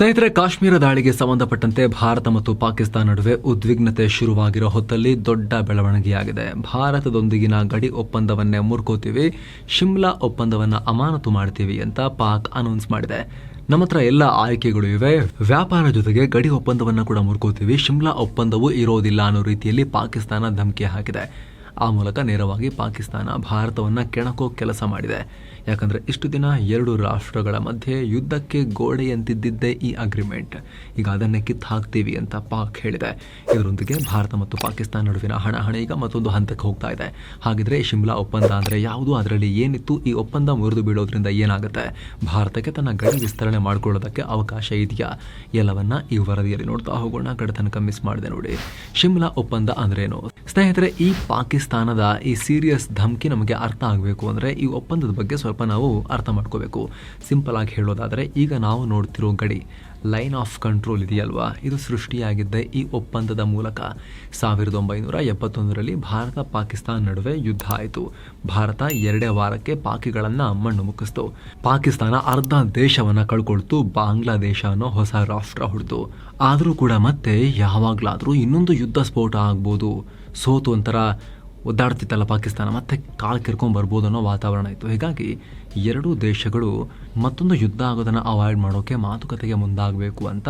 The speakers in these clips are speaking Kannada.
ಸ್ನೇಹಿತರೆ, ಕಾಶ್ಮೀರ ದಾಳಿಗೆ ಸಂಬಂಧಪಟ್ಟಂತೆ ಭಾರತ ಮತ್ತು ಪಾಕಿಸ್ತಾನ ನಡುವೆ ಉದ್ವಿಗ್ನತೆ ಶುರುವಾಗಿರೋ ಹೊತ್ತಲ್ಲಿ ದೊಡ್ಡ ಬೆಳವಣಿಗೆಯಾಗಿದೆ. ಭಾರತದೊಂದಿಗಿನ ಗಡಿ ಒಪ್ಪಂದವನ್ನೇ ಮುರ್ಕೋತೀವಿ, ಶಿಮ್ಲಾ ಒಪ್ಪಂದವನ್ನು ಅಮಾನತು ಮಾಡ್ತೀವಿ ಅಂತ ಪಾಕ್ ಅನೌನ್ಸ್ ಮಾಡಿದೆ. ನಮ್ಮ ಹತ್ರ ಎಲ್ಲ ಆಯ್ಕೆಗಳು ಇವೆ, ವ್ಯಾಪಾರ ಜೊತೆಗೆ ಗಡಿ ಒಪ್ಪಂದವನ್ನು ಕೂಡ ಮುರ್ಕೋತೀವಿ, ಶಿಮ್ಲಾ ಒಪ್ಪಂದವೂ ಇರೋದಿಲ್ಲ ಅನ್ನೋ ರೀತಿಯಲ್ಲಿ ಪಾಕಿಸ್ತಾನ ಧಮಕಿ ಹಾಕಿದೆ. ಆ ಮೂಲಕ ನೇರವಾಗಿ ಪಾಕಿಸ್ತಾನ ಭಾರತವನ್ನು ಕೆಣಕೋ ಕೆಲಸ ಮಾಡಿದೆ. ಯಾಕಂದ್ರೆ ಇಷ್ಟು ದಿನ ಎರಡು ರಾಷ್ಟ್ರಗಳ ಮಧ್ಯೆ ಯುದ್ಧಕ್ಕೆ ಗೋಡೆಯಂತಿದ್ದಿದ್ದೇ ಈ ಅಗ್ರಿಮೆಂಟ್ ಈಗ ಅದನ್ನೇ ಕಿತ್ತು ಹಾಕ್ತೀವಿ ಅಂತ ಪಾಕ್ ಹೇಳಿದೆ. ಇದರೊಂದಿಗೆ ಭಾರತ ಮತ್ತು ಪಾಕಿಸ್ತಾನ ನಡುವಿನ ಹಣಾಹಣಿ ಈಗ ಮತ್ತೊಂದು ಹಂತಕ್ಕೆ ಹೋಗ್ತಾ ಇದೆ. ಹಾಗಿದ್ರೆ ಶಿಮ್ಲಾ ಒಪ್ಪಂದ ಅಂದ್ರೆ ಯಾವುದು? ಅದರಲ್ಲಿ ಏನಿತ್ತು? ಈ ಒಪ್ಪಂದ ಮುರಿದು ಬೀಳೋದ್ರಿಂದ ಏನಾಗುತ್ತೆ? ಭಾರತಕ್ಕೆ ತನ್ನ ಗಡಿ ವಿಸ್ತರಣೆ ಮಾಡಿಕೊಳ್ಳೋದಕ್ಕೆ ಅವಕಾಶ ಇದೆಯಾ? ಎಲ್ಲವನ್ನ ಈ ವರದಿಯಲ್ಲಿ ನೋಡ್ತಾ ಹೋಗೋಣ. ಗಡತನಕ ತನಕ ಮಿಸ್ ಮಾಡಿದೆ ನೋಡಿ. ಶಿಮ್ಲಾ ಒಪ್ಪಂದ ಅಂದ್ರೇನು? ಸ್ನೇಹಿತರೆ, ಈ ಪಾಕಿಸ್ತಾನದ ಈ ಸೀರಿಯಸ್ ಧಮಕಿ ನಮಗೆ ಅರ್ಥ ಆಗಬೇಕು ಅಂದ್ರೆ ಈ ಒಪ್ಪಂದದ ಬಗ್ಗೆ ಸ್ವಲ್ಪ ನಾವು ಅರ್ಥ ಮಾಡ್ಕೋಬೇಕು. ಸಿಂಪಲ್ ಆಗಿ ಹೇಳೋದಾದ್ರೆ, ಈಗ ನಾವು ನೋಡ್ತಿರೋ ಗಡಿ ಲೈನ್ ಆಫ್ ಕಂಟ್ರೋಲ್ ಇದೆಯಲ್ವಾ? ಇದು ಸೃಷ್ಟಿಯಾಗಿದ್ದೆ ಈ ಒಪ್ಪಂದದ ಮೂಲಕ. ಸಾವಿರದ ಒಂಬೈನೂರ ಎಪ್ಪತ್ತೊಂದರಲ್ಲಿ ಭಾರತ ಪಾಕಿಸ್ತಾನ ನಡುವೆ ಯುದ್ಧ ಆಯಿತು. ಭಾರತ ಎರಡೇ ವಾರಕ್ಕೆ ಪಾಕಿಗಳನ್ನು ಮಣ್ಣು ಮುಕ್ಕಿಸ್ತು ಪಾಕಿಸ್ತಾನ ಅರ್ಧ ದೇಶವನ್ನು ಕಳ್ಕೊಳ್ತು, ಬಾಂಗ್ಲಾದೇಶ ಅನ್ನೋ ಹೊಸ ರಾಷ್ಟ್ರ ಹುಡ್ತು ಆದರೂ ಕೂಡ ಮತ್ತೆ ಯಾವಾಗಲಾದರೂ ಇನ್ನೊಂದು ಯುದ್ಧ ಸ್ಫೋಟ ಆಗ್ಬೋದು. ಸೋತು ಒಂಥರ ಒದ್ದಾಡ್ತಿತ್ತಲ್ಲ ಪಾಕಿಸ್ತಾನ. ಮತ್ತೆ ಕಾಳು ಕೆರ್ಕೊಂಡ್ ಬರ್ಬೋದು ಅನ್ನೋ ವಾತಾವರಣ ಇತ್ತು. ಹೀಗಾಗಿ ಎರಡೂ ದೇಶಗಳು ಮತ್ತೊಂದು ಯುದ್ಧ ಆಗೋದನ್ನು ಅವಾಯ್ಡ್ ಮಾಡೋಕೆ ಮಾತುಕತೆಗೆ ಮುಂದಾಗಬೇಕು ಅಂತ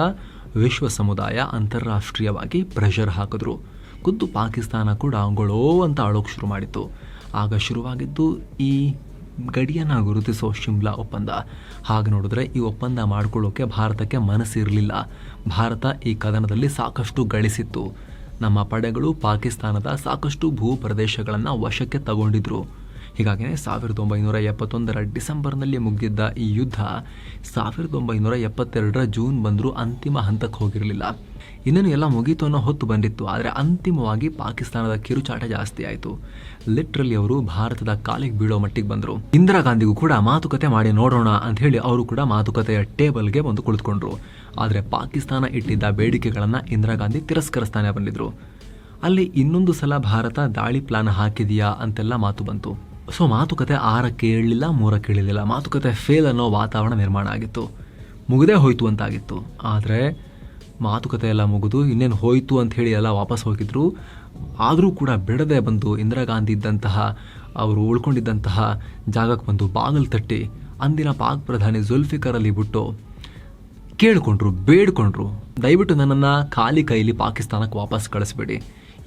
ವಿಶ್ವ ಸಮುದಾಯ ಅಂತಾರಾಷ್ಟ್ರೀಯವಾಗಿ ಪ್ರೆಷರ್ ಹಾಕಿದ್ರು. ಖುದ್ದು ಪಾಕಿಸ್ತಾನ ಕೂಡ ಗೊಳೋ ಅಂತ ಅಳೋಕೆ ಶುರು ಮಾಡಿತ್ತು. ಆಗ ಶುರುವಾಗಿದ್ದು ಈ ಗಡಿಯನ್ನು ಗುರುತಿಸೋ ಶಿಮ್ಲಾ ಒಪ್ಪಂದ. ಹಾಗೆ ನೋಡಿದ್ರೆ ಈ ಒಪ್ಪಂದ ಮಾಡ್ಕೊಳ್ಳೋಕೆ ಭಾರತಕ್ಕೆ ಮನಸ್ಸಿರಲಿಲ್ಲ. ಭಾರತ ಈ ಕದನದಲ್ಲಿ ಸಾಕಷ್ಟು ಗಳಿಸಿತ್ತು. ನಮ್ಮ ಪಡೆಗಳು ಪಾಕಿಸ್ತಾನದ ಸಾಕಷ್ಟು ಭೂ ಪ್ರದೇಶಗಳನ್ನು ವಶಕ್ಕೆ ತಗೊಂಡಿದ್ರು. ಹೀಗಾಗಿಯೇ ಸಾವಿರದ ಒಂಬೈನೂರ ಎಪ್ಪತ್ತೊಂದರ ಡಿಸೆಂಬರ್ನಲ್ಲಿ ಮುಗಿದಿದ್ದ ಈ ಯುದ್ಧ ಸಾವಿರದ ಒಂಬೈನೂರ ಎಪ್ಪತ್ತೆರಡರ ಜೂನ್ ಬಂದರೂ ಅಂತಿಮ ಹಂತಕ್ಕೆ ಹೋಗಿರಲಿಲ್ಲ. ಇನ್ನೇನು ಎಲ್ಲ ಮುಗೀತು ಅನ್ನೋ ಹೊತ್ತು ಬಂದಿತ್ತು, ಆದರೆ ಅಂತಿಮವಾಗಿ ಪಾಕಿಸ್ತಾನದ ಕಿರುಚಾಟ ಜಾಸ್ತಿ ಆಯಿತು. ಲಿಟ್ರಲಿ ಅವರು ಭಾರತದ ಕಾಲಿಗೆ ಬೀಳೋ ಮಟ್ಟಿಗೆ ಬಂದರು. ಇಂದಿರಾ ಗಾಂಧಿಗೂ ಕೂಡ ಮಾತುಕತೆ ಮಾಡಿ ನೋಡೋಣ ಅಂತ ಹೇಳಿ ಅವರು ಕೂಡ ಮಾತುಕತೆಯ ಟೇಬಲ್ಗೆ ಬಂದು ಕುಳಿತುಕೊಂಡ್ರು. ಆದರೆ ಪಾಕಿಸ್ತಾನ ಇಟ್ಟಿದ್ದ ಬೇಡಿಕೆಗಳನ್ನು ಇಂದಿರಾ ಗಾಂಧಿ ತಿರಸ್ಕರಿಸ್ತಾನೆ ಬಂದಿದ್ರು. ಅಲ್ಲಿ ಇನ್ನೊಂದು ಸಲ ಭಾರತ ದಾಳಿ ಪ್ಲಾನ್ ಹಾಕಿದೆಯಾ ಅಂತೆಲ್ಲ ಮಾತು ಬಂತು. ಸೊ ಮಾತುಕತೆ ಆರಕ್ಕೆ ಏಳಲಿಲ್ಲ, ಮೂರಕ್ಕೆ ಇಳಿಲಿಲ್ಲ ಮಾತುಕತೆ ಫೇಲ್ ಅನ್ನೋ ವಾತಾವರಣ ನಿರ್ಮಾಣ ಆಗಿತ್ತು. ಮುಗದೇ ಹೋಯ್ತು ಅಂತಾಗಿತ್ತು. ಆದರೆ ಮಾತುಕತೆ ಎಲ್ಲ ಮುಗಿದು ಇನ್ನೇನು ಹೋಯಿತು ಅಂತ ಹೇಳಿ ಎಲ್ಲ ವಾಪಸ್ ಹೋಗಿದ್ರು. ಆದರೂ ಕೂಡ ಬಿಡದೆ ಬಂದು ಇಂದಿರಾ ಗಾಂಧಿ ಇದ್ದಂತಹ, ಅವರು ಉಳ್ಕೊಂಡಿದ್ದಂತಹ ಜಾಗಕ್ಕೆ ಬಂದು ಬಾಗಿಲು ತಟ್ಟಿ ಅಂದಿನ ಪಾಕ್ ಪ್ರಧಾನಿ ಜುಲ್ಫಿಕರ್ ಅಲ್ಲಿ ಬಿಟ್ಟು ಕೇಳಿಕೊಂಡ್ರು, ಬೇಡ್ಕೊಂಡ್ರು. ದಯವಿಟ್ಟು ನನ್ನನ್ನು ಖಾಲಿ ಕೈಲಿ ಪಾಕಿಸ್ತಾನಕ್ಕೆ ವಾಪಸ್ ಕಳಿಸ್ಬೇಡಿ.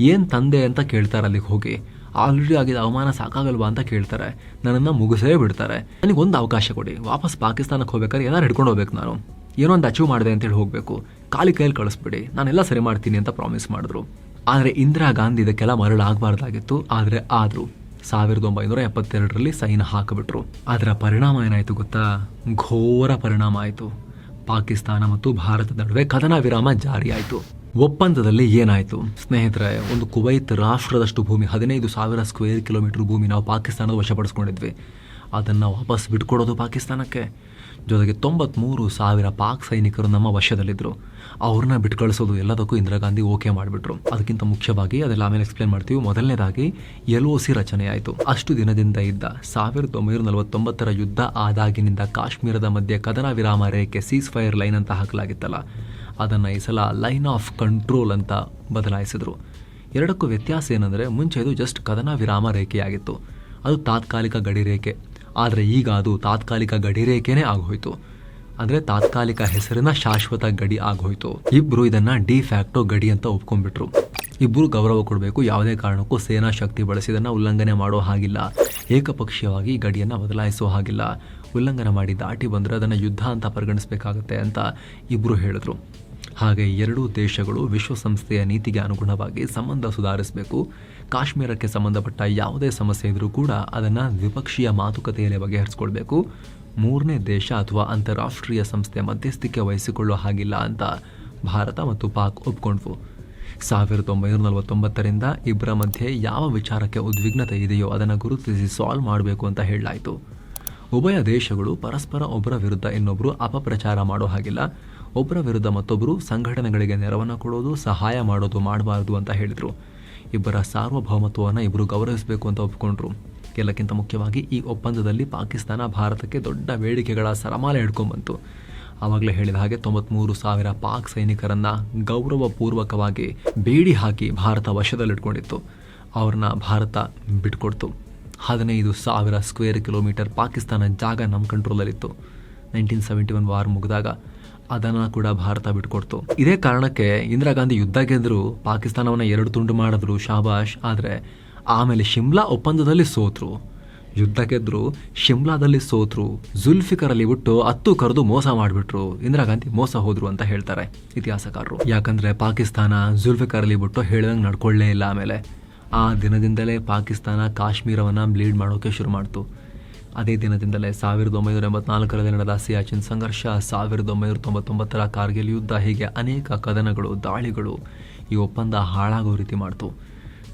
ಏನು ತಂದೆ ಅಂತ ಕೇಳ್ತಾರೆ ಅಲ್ಲಿಗೆ ಹೋಗಿ. ಆಲ್ರೆಡಿ ಆಗಿದ ಅವಮಾನ ಸಾಕಾಗಲ್ವಾ ಅಂತ ಕೇಳ್ತಾರೆ. ನನ್ನನ್ನು ಮುಗಿಸೇ ಬಿಡ್ತಾರೆ. ನನಗೆ ಒಂದು ಅವಕಾಶ ಕೊಡಿ. ವಾಪಸ್ ಪಾಕಿಸ್ತಾನಕ್ಕೆ ಹೋಗ್ಬೇಕಾದ್ರೆ ಏನಾರು ಹಿಡ್ಕೊಂಡು ಹೋಗ್ಬೇಕು ನಾನು. ಏನೋ ಒಂದು ಅಚೀವ್ ಮಾಡಿದೆ ಅಂತೇಳಿ ಹೋಗಬೇಕು. ಖಾಲಿ ಕೈಯಲ್ಲಿ ಕಳಿಸ್ಬಿಡಿ, ನಾನೆಲ್ಲ ಸರಿ ಮಾಡ್ತೀನಿ ಅಂತ ಪ್ರಾಮಿಸ್ ಮಾಡಿದ್ರು. ಆದರೆ ಇಂದಿರಾ ಗಾಂಧಿ ಇದಕ್ಕೆಲ್ಲ ಮರಳಾಗಬಾರ್ದಾಗಿತ್ತು ಆದರೆ ಆದರೂ. ಸಾವಿರದ ಒಂಬೈನೂರ ಎಪ್ಪತ್ತೆರಡರಲ್ಲಿ ಸೈನ್ ಹಾಕಿಬಿಟ್ರು. ಅದರ ಪರಿಣಾಮ ಏನಾಯಿತು ಗೊತ್ತಾ? ಘೋರ ಪರಿಣಾಮ ಆಯಿತು. ಪಾಕಿಸ್ತಾನ ಮತ್ತು ಭಾರತದ ನಡುವೆ ಕದನ ವಿರಾಮ ಜಾರಿಯಾಯಿತು ಒಪ್ಪಂದದಲ್ಲಿ ಏನಾಯಿತು? ಸ್ನೇಹಿತರೆ, ಒಂದು ಕುವೈತ್ ರಾಷ್ಟ್ರದಷ್ಟು ಭೂಮಿ, ಹದಿನೈದು ಸಾವಿರ ಸ್ಕ್ವೇರ್ ಕಿಲೋಮೀಟರ್ ಭೂಮಿ ನಾವು ಪಾಕಿಸ್ತಾನದ ವಶಪಡಿಸ್ಕೊಂಡಿದ್ವಿ. ಅದನ್ನು ವಾಪಸ್ ಬಿಟ್ಕೊಡೋದು ಪಾಕಿಸ್ತಾನಕ್ಕೆ. ಜೊತೆಗೆ ತೊಂಬತ್ಮೂರು ಸಾವಿರ ಪಾಕ್ ಸೈನಿಕರು ನಮ್ಮ ವಶದಲ್ಲಿದ್ದರು ಅವ್ರನ್ನ ಬಿಟ್ಟು ಕಳಿಸೋದು ಎಲ್ಲದಕ್ಕೂ ಇಂದಿರಾ ಗಾಂಧಿ ಓಕೆ ಮಾಡಿಬಿಟ್ರು. ಅದಕ್ಕಿಂತ ಮುಖ್ಯವಾಗಿ ಅದೆಲ್ಲ ಆಮೇಲೆ ಎಕ್ಸ್ಪ್ಲೇನ್ ಮಾಡ್ತೀವಿ. ಮೊದಲನೇದಾಗಿ ಎಲ್ ಒ ಸಿ ರಚನೆಯಾಯಿತು ಅಷ್ಟು ದಿನದಿಂದ ಇದ್ದ ಸಾವಿರದ ಒಂಬೈನೂರ ನಲವತ್ತೊಂಬತ್ತರ ಯುದ್ಧ ಆದಾಗಿನಿಂದ ಕಾಶ್ಮೀರದ ಮಧ್ಯೆ ಕದನ ವಿರಾಮ ರೇಖೆ ಸೀಸ್ ಫೈರ್ ಲೈನ್ ಅಂತ ಹಾಕಲಾಗಿತ್ತಲ್ಲ. ಅದನ್ನು ಈ ಸಲ ಲೈನ್ ಆಫ್ ಕಂಟ್ರೋಲ್ ಅಂತ ಬದಲಾಯಿಸಿದರು. ಎರಡಕ್ಕೂ ವ್ಯತ್ಯಾಸ ಏನಂದರೆ ಮುಂಚೆ ಇದು ಜಸ್ಟ್ ಕದನ ವಿರಾಮ ರೇಖೆಯಾಗಿತ್ತು. ಅದು ತಾತ್ಕಾಲಿಕ ಗಡಿ ರೇಖೆ. ಆದರೆ ಈಗ ಅದು ತಾತ್ಕಾಲಿಕ ಗಡಿ ರೇಖೆನೇ ಆಗೋಯ್ತು. ಅಂದರೆ ತಾತ್ಕಾಲಿಕ ಹೆಸರಿನ ಶಾಶ್ವತ ಗಡಿ ಆಗೋಯ್ತು. ಇಬ್ಬರು ಇದನ್ನು ಡಿ ಫ್ಯಾಕ್ಟೋ ಗಡಿ ಅಂತ ಒಪ್ಕೊಂಡ್ಬಿಟ್ರು. ಇಬ್ಬರು ಗೌರವ ಕೊಡಬೇಕು, ಯಾವುದೇ ಕಾರಣಕ್ಕೂ ಸೇನಾ ಶಕ್ತಿ ಬಳಸಿದನ್ನು ಉಲ್ಲಂಘನೆ ಮಾಡೋ ಹಾಗಿಲ್ಲ. ಏಕಪಕ್ಷೀಯವಾಗಿ ಗಡಿಯನ್ನು ಬದಲಾಯಿಸೋ ಹಾಗಿಲ್ಲ. ಉಲ್ಲಂಘನೆ ಮಾಡಿ ದಾಟಿ ಬಂದರೆ ಅದನ್ನು ಯುದ್ಧ ಅಂತ ಪರಿಗಣಿಸಬೇಕಾಗತ್ತೆ ಅಂತ ಇಬ್ಬರು ಹೇಳಿದ್ರು. ಹಾಗೆ ಎರಡೂ ದೇಶಗಳು ವಿಶ್ವಸಂಸ್ಥೆಯ ನೀತಿಗೆ ಅನುಗುಣವಾಗಿ ಸಂಬಂಧ ಸುಧಾರಿಸಬೇಕು. ಕಾಶ್ಮೀರಕ್ಕೆ ಸಂಬಂಧಪಟ್ಟ ಯಾವುದೇ ಸಮಸ್ಯೆ ಇದ್ದರೂ ಕೂಡ ಅದನ್ನು ದ್ವಿಪಕ್ಷೀಯ ಮಾತುಕತೆಯಲ್ಲಿ ಬಗೆಹರಿಸ್ಕೊಳ್ಬೇಕು. ಮೂರನೇ ದೇಶ ಅಥವಾ ಅಂತಾರಾಷ್ಟ್ರೀಯ ಸಂಸ್ಥೆ ಮಧ್ಯಸ್ಥಿಕೆ ವಹಿಸಿಕೊಳ್ಳೋ ಹಾಗಿಲ್ಲ ಅಂತ ಭಾರತ ಮತ್ತು ಪಾಕ್ ಒಪ್ಕೊಂಡ್ವು. ಸಾವಿರದ ಒಂಬೈನೂರ ನಲವತ್ತೊಂಬತ್ತರಿಂದ ಇಬ್ಬರ ಮಧ್ಯೆ ಯಾವ ವಿಚಾರಕ್ಕೆ ಉದ್ವಿಗ್ನತೆ ಇದೆಯೋ ಅದನ್ನು ಗುರುತಿಸಿ ಸಾಲ್ವ್ ಮಾಡಬೇಕು ಅಂತ ಹೇಳಲಾಯಿತು. ಉಭಯ ದೇಶಗಳು ಪರಸ್ಪರ ಒಬ್ಬರ ವಿರುದ್ಧ ಇನ್ನೊಬ್ಬರು ಅಪಪ್ರಚಾರ ಮಾಡೋ ಹಾಗಿಲ್ಲ. ಒಬ್ಬರ ವಿರುದ್ಧ ಮತ್ತೊಬ್ಬರು ಸಂಘಟನೆಗಳಿಗೆ ನೆರವನ್ನು ಕೊಡೋದು, ಸಹಾಯ ಮಾಡೋದು, ಮಾಡಬಾರ್ದು ಅಂತ ಹೇಳಿದರು. ಇಬ್ಬರ ಸಾರ್ವಭೌಮತ್ವವನ್ನು ಇಬ್ಬರು ಗೌರವಿಸಬೇಕು ಅಂತ ಒಪ್ಪಿಕೊಂಡ್ರು ಎಲ್ಲಕ್ಕಿಂತ ಮುಖ್ಯವಾಗಿ ಈ ಒಪ್ಪಂದದಲ್ಲಿ ಪಾಕಿಸ್ತಾನ ಭಾರತಕ್ಕೆ ದೊಡ್ಡ ಬೇಡಿಕೆಗಳ ಸರಮಾಲೆ ಹಿಡ್ಕೊಂಡ್ಬಂತು. ಆವಾಗಲೇ ಹೇಳಿದ ಹಾಗೆ ತೊಂಬತ್ಮೂರು ಸಾವಿರ ಪಾಕ್ ಸೈನಿಕರನ್ನು ಗೌರವಪೂರ್ವಕವಾಗಿ ಬೇಡಿ ಹಾಕಿ ಭಾರತ ವಶದಲ್ಲಿಟ್ಕೊಂಡಿತ್ತು. ಅವ್ರನ್ನ ಭಾರತ ಬಿಟ್ಕೊಡ್ತು. ಹದಿನೈದು ಸಾವಿರ ಸ್ಕ್ವೇರ್ ಕಿಲೋಮೀಟರ್ ಪಾಕಿಸ್ತಾನ ಜಾಗ ನಮ್ಮ ಕಂಟ್ರೋಲಲ್ಲಿತ್ತು ನೈನ್ಟೀನ್ ಸೆವೆಂಟಿ ಒನ್ ವಾರ್ ಮುಗಿದಾಗ ಅದನ್ನು ಕೂಡ ಭಾರತ ಬಿಟ್ಕೊಡ್ತು. ಇದೇ ಕಾರಣಕ್ಕೆ ಇಂದಿರಾ ಗಾಂಧಿ ಯುದ್ಧ ಗೆದ್ರು, ಪಾಕಿಸ್ತಾನವನ್ನ ಎರಡು ತುಂಡು ಮಾಡಿದ್ರು ಶಾಬಾಷ್, ಆದರೆ ಆಮೇಲೆ ಶಿಮ್ಲಾ ಒಪ್ಪಂದದಲ್ಲಿ ಸೋತ್ರು. ಯುದ್ಧ ಗೆದ್ರು, ಶಿಮ್ಲಾದಲ್ಲಿ ಸೋತ್ರು. ಜುಲ್ಫಿಕರ್ ಅಲ್ಲಿ ಬಿಟ್ಟು ಹತ್ತು ಕರೆದು ಮೋಸ ಮಾಡಿಬಿಟ್ರು. ಇಂದಿರಾ ಗಾಂಧಿ ಮೋಸ ಹೋದ್ರು ಅಂತ ಹೇಳ್ತಾರೆ ಇತಿಹಾಸಕಾರರು. ಯಾಕಂದ್ರೆ ಪಾಕಿಸ್ತಾನ ಜುಲ್ಫಿಕರ್ ಅಲ್ಲಿ ಬಿಟ್ಟು ಹೇಳ್ದಂಗೆ ನಡ್ಕೊಳ್ಳೇ ಇಲ್ಲ ಆಮೇಲೆ. ಆ ದಿನದಿಂದಲೇ ಪಾಕಿಸ್ತಾನ ಕಾಶ್ಮೀರವನ್ನ ಬ್ಲೀಡ್ ಮಾಡೋಕೆ ಶುರು ಮಾಡ್ತು. ಅದೇ ದಿನದಿಂದಲೇ ಸಾವಿರದ ಒಂಬೈನೂರ ಎಂಬತ್ನಾಲ್ಕರಲ್ಲಿ ನಡೆದ ಸಿಯಾಚಿನ್ ಸಂಘರ್ಷ, ಸಾವಿರದ ಒಂಬೈನೂರ ತೊಂಬತ್ತೊಂಬತ್ತರ ಕಾರ್ಗಿಲ್ ಯುದ್ಧ ಹೀಗೆ ಅನೇಕ ಕದನಗಳು, ದಾಳಿಗಳು ಈ ಒಪ್ಪಂದ ಹಾಳಾಗೋ ರೀತಿ ಮಾಡ್ತು.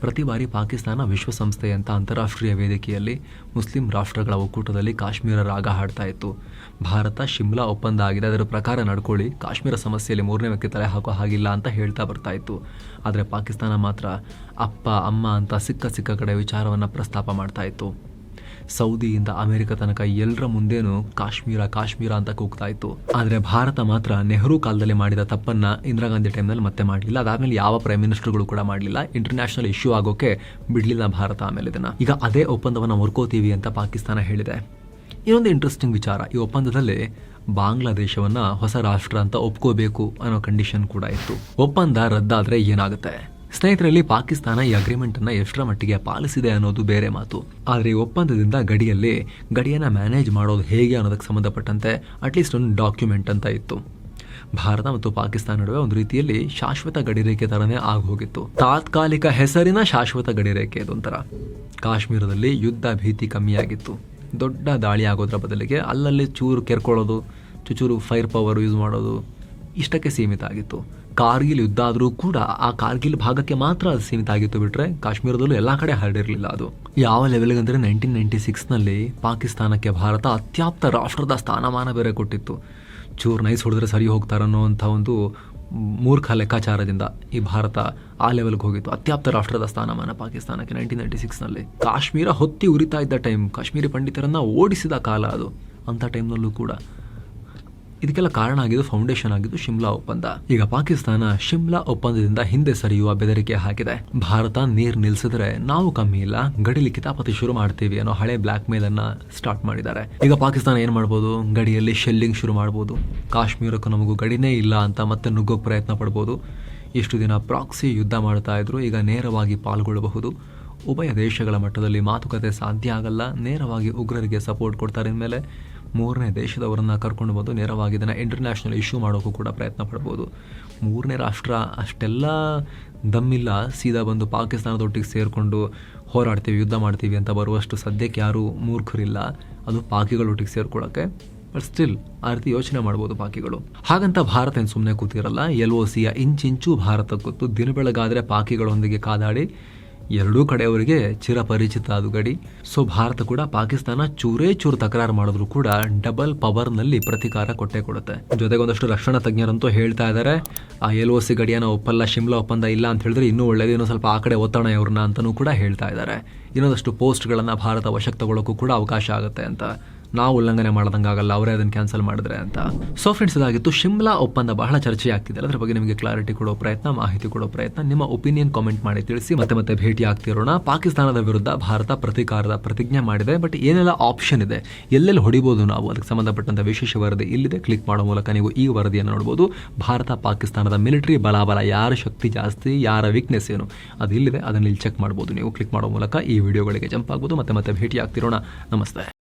ಪ್ರತಿ ಬಾರಿ ಪಾಕಿಸ್ತಾನ ವಿಶ್ವಸಂಸ್ಥೆಯಂಥ ಅಂತಾರಾಷ್ಟ್ರೀಯ ವೇದಿಕೆಯಲ್ಲಿ ಮುಸ್ಲಿಂ ರಾಷ್ಟ್ರಗಳ ಒಕ್ಕೂಟದಲ್ಲಿ ಕಾಶ್ಮೀರ ರಾಗ ಹಾಡ್ತಾ ಇತ್ತು. ಭಾರತ ಶಿಮ್ಲಾ ಒಪ್ಪಂದ ಆಗಿದೆ, ಅದರ ಪ್ರಕಾರ ನಡ್ಕೊಳ್ಳಿ, ಕಾಶ್ಮೀರ ಸಮಸ್ಯೆಯಲ್ಲಿ ಮೂರನೇ ವ್ಯಕ್ತಿ ತಲೆ ಹಾಕೋ ಹಾಗಿಲ್ಲ ಅಂತ ಹೇಳ್ತಾ ಬರ್ತಾ ಇತ್ತು. ಆದರೆ ಪಾಕಿಸ್ತಾನ ಮಾತ್ರ ಅಪ್ಪ, ಅಮ್ಮ ಅಂತ ಸಿಕ್ಕ ಸಿಕ್ಕ ಕಡೆ ವಿಚಾರವನ್ನು ಪ್ರಸ್ತಾಪ ಮಾಡ್ತಾ ಇತ್ತು. ಸೌದಿಯಿಂದ ಅಮೆರಿಕ ತನಕ ಎಲ್ಲರ ಮುಂದೇನು ಕಾಶ್ಮೀರ ಕಾಶ್ಮೀರ ಅಂತ ಕೂಗ್ತಾ ಇತ್ತು. ಆದ್ರೆ ಭಾರತ ಮಾತ್ರ ನೆಹರು ಕಾಲದಲ್ಲಿ ಮಾಡಿದ ತಪ್ಪನ್ನ ಇಂದಿರಾ ಗಾಂಧಿ ಟೈಮ್ನಲ್ಲಿ ಮತ್ತೆ ಮಾಡಲಿಲ್ಲ. ಅದಾದ್ಮೇಲೆ ಯಾವ ಪ್ರೈಮ್ ಮಿನಿಸ್ಟರ್ಗಳು ಕೂಡ ಮಾಡಲಿಲ್ಲ. ಇಂಟರ್ನ್ಯಾಷನಲ್ ಇಶ್ಯೂ ಆಗೋಕೆ ಬಿಡ್ಲಿಲ್ಲ ಭಾರತ ಆಮೇಲೆ ಇದನ್ನ. ಈಗ ಅದೇ ಒಪ್ಪಂದವನ್ನ ಮುರ್ಕೋತೀವಿ ಅಂತ ಪಾಕಿಸ್ತಾನ ಹೇಳಿದೆ. ಇನ್ನೊಂದು ಇಂಟ್ರೆಸ್ಟಿಂಗ್ ವಿಚಾರ. ಈ ಒಪ್ಪಂದದಲ್ಲಿ ಬಾಂಗ್ಲಾದೇಶವನ್ನ ಹೊಸ ರಾಷ್ಟ್ರ ಅಂತ ಒಪ್ಕೋಬೇಕು ಅನ್ನೋ ಕಂಡೀಷನ್ ಕೂಡ ಇತ್ತು. ಒಪ್ಪಂದ ರದ್ದಾದರೆ ಏನಾಗುತ್ತೆ? ಸ್ನೇಹಿತರಲ್ಲಿ ಪಾಕಿಸ್ತಾನ ಈ ಅಗ್ರಿಮೆಂಟ್ ಅನ್ನ ಎಷ್ಟರ ಮಟ್ಟಿಗೆ ಪಾಲಿಸಿದೆ ಅನ್ನೋದು ಬೇರೆ ಮಾತು. ಆದರೆ ಈ ಒಪ್ಪಂದದಿಂದ ಗಡಿಯಲ್ಲಿ ಗಡಿಯನ್ನ ಮ್ಯಾನೇಜ್ ಮಾಡೋದು ಹೇಗೆ ಅನ್ನೋದಕ್ಕೆ ಸಂಬಂಧಪಟ್ಟಂತೆ ಅಟ್ಲೀಸ್ಟ್ ಒಂದು ಡಾಕ್ಯುಮೆಂಟ್ ಅಂತ ಇತ್ತು. ಭಾರತ ಮತ್ತು ಪಾಕಿಸ್ತಾನ ನಡುವೆ ಒಂದು ರೀತಿಯಲ್ಲಿ ಶಾಶ್ವತ ಗಡಿರೇಖೆ ಥರನೇ ಆಗೋಗಿತ್ತು ತಾತ್ಕಾಲಿಕ ಹೆಸರಿನ ಶಾಶ್ವತ ಗಡಿರೇಖೆ ಇದೊಂಥರ. ಕಾಶ್ಮೀರದಲ್ಲಿ ಯುದ್ಧ ಭೀತಿ ಕಮ್ಮಿಯಾಗಿತ್ತು. ದೊಡ್ಡ ದಾಳಿ ಆಗೋದ್ರ ಬದಲಿಗೆ ಅಲ್ಲಲ್ಲಿ ಚೂರು ಕೆರ್ಕೊಳ್ಳೋದು, ಚುಚೂರು ಫೈರ್ ಪವರ್ ಯೂಸ್ ಮಾಡೋದು ಇಷ್ಟಕ್ಕೆ ಸೀಮಿತ ಆಗಿತ್ತು. ಕಾರ್ಗಿಲ್ ಯುದ್ಧ ಆದರೂ ಕೂಡ ಆ ಕಾರ್ಗಿಲ್ ಭಾಗಕ್ಕೆ ಮಾತ್ರ ಅದು ಸೀಮಿತ ಆಗಿತ್ತು ಬಿಟ್ರೆ ಕಾಶ್ಮೀರದಲ್ಲೂ ಎಲ್ಲ ಕಡೆ ಹರಡಿರಲಿಲ್ಲ ಅದು. ಯಾವ ಲೆವೆಲ್ಗೆ ಅಂದರೆ ನೈನ್ಟೀನ್ ನೈನ್ಟಿ ಸಿಕ್ಸ್ನಲ್ಲಿ ಪಾಕಿಸ್ತಾನಕ್ಕೆ ಭಾರತ ಅತ್ಯಾಪ್ತ ರಾಷ್ಟ್ರದ ಸ್ಥಾನಮಾನ ಬೇರೆ ಕೊಟ್ಟಿತ್ತು. ಚೂರು ನೈಸ್ ಹೊಡೆದ್ರೆ ಸರಿ ಹೋಗ್ತಾರೆ ಅಂಥ ಒಂದು ಮೂರ್ಖ ಲೆಕ್ಕಾಚಾರದಿಂದ ಈ ಭಾರತ ಆ ಲೆವೆಲ್ಗೆ ಹೋಗಿತ್ತು. ಅತ್ಯಾಪ್ತ ರಾಷ್ಟ್ರದ ಸ್ಥಾನಮಾನ ಪಾಕಿಸ್ತಾನಕ್ಕೆ ನೈನ್ಟೀನ್ ನೈಂಟಿ ಸಿಕ್ಸ್ನಲ್ಲಿ ಕಾಶ್ಮೀರ ಹೊತ್ತಿ ಉರಿತಾ ಇದ್ದ ಟೈಮ್ ಕಾಶ್ಮೀರಿ ಪಂಡಿತರನ್ನು ಓಡಿಸಿದ ಕಾಲ ಅದು. ಅಂಥ ಟೈಮ್ನಲ್ಲೂ ಕೂಡ ಇದಕ್ಕೆಲ್ಲ ಕಾರಣ ಆಗಿದ್ದು ಫೌಂಡೇಶನ್ ಆಗಿದ್ದು ಶಿಮ್ಲಾ ಒಪ್ಪಂದ. ಈಗ ಪಾಕಿಸ್ತಾನ ಶಿಮ್ಲಾ ಒಪ್ಪಂದದಿಂದ ಹಿಂದೆ ಸರಿಯುವ ಬೆದರಿಕೆ ಹಾಕಿದೆ. ಭಾರತ ನೀರ್ ನಿಲ್ಸಿದ್ರೆ ನಾವು ಕಮ್ಮಿ ಇಲ್ಲ ಗಡಿಲಿ ಕಿತಾಪತಿ ಶುರು ಮಾಡ್ತೀವಿ ಅನ್ನೋ ಹಳೆ ಬ್ಲಾಕ್ ಮೇಲ್ ಅನ್ನ ಸ್ಟಾರ್ಟ್ ಮಾಡಿದ್ದಾರೆ. ಈಗ ಪಾಕಿಸ್ತಾನ ಏನ್ ಮಾಡ್ಬೋದು? ಗಡಿಯಲ್ಲಿ ಶೆಲ್ಲಿಂಗ್ ಶುರು ಮಾಡ್ಬೋದು. ಕಾಶ್ಮೀರಕ್ಕೂ ನಮಗೂ ಗಡಿನೇ ಇಲ್ಲ ಅಂತ ಮತ್ತೆ ನುಗ್ಗೋಕ್ ಪ್ರಯತ್ನ ಪಡ್ಬೋದು. ಇಷ್ಟು ದಿನ ಪ್ರಾಕ್ಸಿ ಯುದ್ಧ ಮಾಡ್ತಾ ಇದ್ರು, ಈಗ ನೇರವಾಗಿ ಪಾಲ್ಗೊಳ್ಳಬಹುದು. ಉಭಯ ದೇಶಗಳ ಮಟ್ಟದಲ್ಲಿ ಮಾತುಕತೆ ಸಾಧ್ಯ ಆಗಲ್ಲ, ನೇರವಾಗಿ ಉಗ್ರರಿಗೆ ಸಪೋರ್ಟ್ ಕೊಡ್ತಾರೆ ಮೇಲೆ ಮೂರನೇ ದೇಶದವರನ್ನು ಕರ್ಕೊಂಡು ಬಂದು ನೇರವಾಗಿ ಇದನ್ನು ಇಂಟರ್ನ್ಯಾಷನಲ್ ಇಶ್ಯೂ ಮಾಡೋಕ್ಕೂ ಕೂಡ ಪ್ರಯತ್ನ ಪಡ್ಬೋದು. ಮೂರನೇ ರಾಷ್ಟ್ರ ಅಷ್ಟೆಲ್ಲ ದಮ್ಮಿಲ್ಲ, ಸೀದಾ ಬಂದು ಪಾಕಿಸ್ತಾನದೊಟ್ಟಿಗೆ ಸೇರಿಕೊಂಡು ಹೋರಾಡ್ತೀವಿ, ಯುದ್ಧ ಮಾಡ್ತೀವಿ ಅಂತ ಬರುವಷ್ಟು ಸದ್ಯಕ್ಕೆ ಯಾರೂ ಮೂರ್ಖರಿಲ್ಲ. ಅದು ಪಾಕಿಗಳೊಟ್ಟಿಗೆ ಸೇರ್ಕೊಳ್ಳೋಕ್ಕೆ ಬಟ್ ಸ್ಟಿಲ್ ಆ ರೀತಿ ಯೋಚನೆ ಮಾಡ್ಬೋದು ಪಾಕಿಗಳು. ಹಾಗಂತ ಭಾರತ ಏನು ಸುಮ್ಮನೆ ಕೂತಿರಲ್ಲ, ಎಲ್ ಒ ಸಿಯ ಇಂಚಿಂಚು ಭಾರತ ಗೊತ್ತು ದಿನ ಬೆಳಗಾದರೆ ಪಾಕಿಗಳೊಂದಿಗೆ ಕಾದಾಡಿ ಎರಡೂ ಕಡೆಯವರಿಗೆ ಚಿರಪರಿಚಿತ ಅದು ಗಡಿ. ಸೊ, ಭಾರತ ಕೂಡ ಪಾಕಿಸ್ತಾನ ಚೂರೇ ಚೂರು ತಕರಾರು ಮಾಡಿದ್ರು ಕೂಡ ಡಬಲ್ ಪವರ್ನಲ್ಲಿ ಪ್ರತಿಕಾರ ಕೊಟ್ಟೆ ಕೊಡುತ್ತೆ. ಜೊತೆಗೆ ಒಂದಷ್ಟು ರಕ್ಷಣಾ ತಜ್ಞರಂತೂ ಹೇಳ್ತಾ ಇದ್ದಾರೆ ಆ ಎಲ್ ಓ ಸಿ ಗಡಿಯನ್ನ ಒಪ್ಪಲ್ಲ, ಶಿಮ್ಲಾ ಒಪ್ಪಂದ ಇಲ್ಲ ಅಂತ ಹೇಳಿದ್ರೆ ಇನ್ನೂ ಒಳ್ಳೇದು, ಇನ್ನೂ ಸ್ವಲ್ಪ ಆ ಕಡೆ ಒತ್ತಣ ಇವ್ರನ್ನ ಅಂತಲೂ ಕೂಡ ಹೇಳ್ತಾ ಇದ್ದಾರೆ ಇನ್ನೊಂದಷ್ಟು ಪೋಸ್ಟ್ಗಳನ್ನು ಭಾರತ ವಶಕ್ಕೆ ತಗೊಳ್ಳೋಕ್ಕೂ ಕೂಡ ಅವಕಾಶ ಆಗುತ್ತೆ ಅಂತ. ನಾವು ಉಲ್ಲಂಘನೆ ಮಾಡ್ದಂಗಾಗಲ್ಲ ಅವರೇ ಅದನ್ನು ಕ್ಯಾನ್ಸಲ್ ಮಾಡಿದ್ರೆ ಅಂತ. ಸೊ ಫ್ರೆಂಡ್ಸ್ ಇದಾಗಿತ್ತು. ಶಿಮ್ಲಾ ಒಪ್ಪಂದ ಬಹಳ ಚರ್ಚೆ ಆಗ್ತಿದೆ ಅದರ ಬಗ್ಗೆ ನಿಮಗೆ ಕ್ಲಾರಿಟಿ ಕೊಡೋ ಪ್ರಯತ್ನ, ಮಾಹಿತಿ ಕೊಡೋ ಪ್ರಯತ್ನ, ನಿಮ್ಮ ಒಪಿನಿಯನ್ ಕಾಮೆಂಟ್ ಮಾಡಿ ತಿಳಿಸಿ. ಮತ್ತೆ ಮತ್ತೆ ಭೇಟಿ ಆಗ್ತಿರೋಣ. ಪಾಕಿಸ್ತಾನದ ವಿರುದ್ಧ ಭಾರತ ಪ್ರತೀಕಾರದ ಪ್ರತಿಜ್ಞೆ ಮಾಡಿದೆ. ಬಟ್ ಏನೆಲ್ಲ ಆಪ್ಷನ್ ಇದೆ? ಎಲ್ಲೆಲ್ಲಿ ಹೊಡಿಬೋದು ನಾವು? ಅದಕ್ಕೆ ಸಂಬಂಧಪಟ್ಟಂತ ವಿಶೇಷ ವರದಿ ಇಲ್ಲಿದೆ. ಕ್ಲಿಕ್ ಮಾಡೋ ಮೂಲಕ ನೀವು ಈ ವರದಿಯನ್ನು ನೋಡಬಹುದು ಭಾರತ, ಪಾಕಿಸ್ತಾನದ ಮಿಲಿಟರಿ ಬಲಾಬಲ ಯಾರ ಶಕ್ತಿ ಜಾಸ್ತಿ, ಯಾರ ವೀಕ್ನೆಸ್ ಏನು? ಅದು ಇಲ್ಲಿದೆ ಅದನ್ನು ಇಲ್ಲಿ ಚೆಕ್ ಮಾಡ್ಬೋದು ನೀವು. ಕ್ಲಿಕ್ ಮಾಡೋ ಮೂಲಕ ಈ ವಿಡಿಯೋಗಳಿಗೆ ಜಂಪ್ ಆಗ್ಬೋದು. ಮತ್ತೆ ಮತ್ತೆ ಭೇಟಿ ಆಗ್ತಿರೋಣ. ನಮಸ್ತೆ.